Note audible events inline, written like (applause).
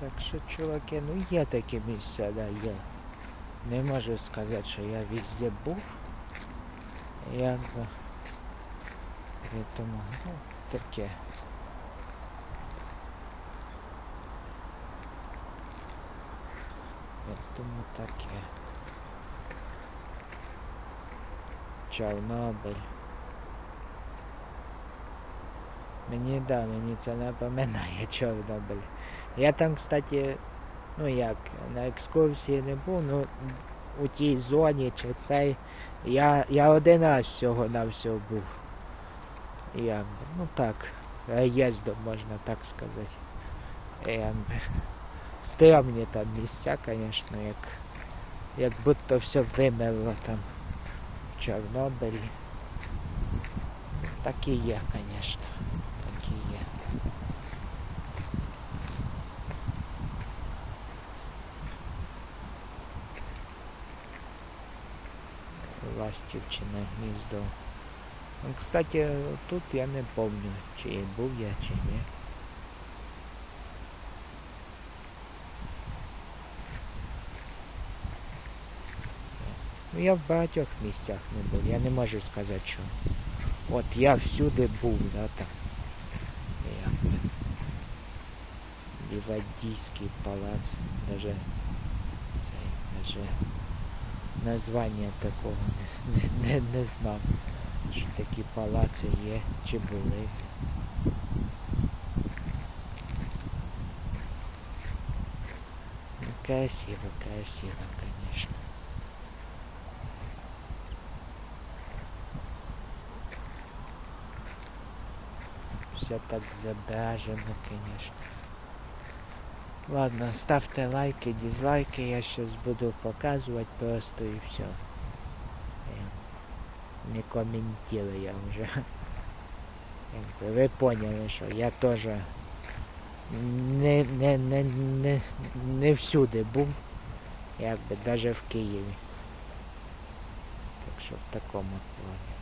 Так що, чуваки, ну є такі місця, да, є. Не можу сказати, що я везде був. Якби. І Тому, ну, таке. Я Тому таке. Чорнобиль. Мені да, мені це напоминає (laughs) Чорнобиль. Я там, кстати, ну як, на екскурсії не був, ну у тій зоні чи цей. Я, я один раз всього на всього був. Якби, ну так, їздом можна так сказати. Якби. Стрьомні там місця, звісно, як, як будто все вимерло там в Чорнобилі. Так і є, звісно. Так і є. Ластівчине гніздо. Кстати, тут я не помню, чи був я, чи ні. Ну я в багатьох місцях не був, я не можу сказати, що. От я всюди був, да, там. Лівадійський палац, даже цей, даже названня такого (laughs) не, не, не, знав, що такі палаци є, чи були. Ну, красиво, красиво, конечно. Все так забражено, конечно. Ладно, ставте лайки, дизлайки, я сейчас буду показывать просто и все. Не комментирую я уже. Ви поняли, що я теж не, не, не, не, не всюди був, якби навіть в Києві. Так що в такому плані.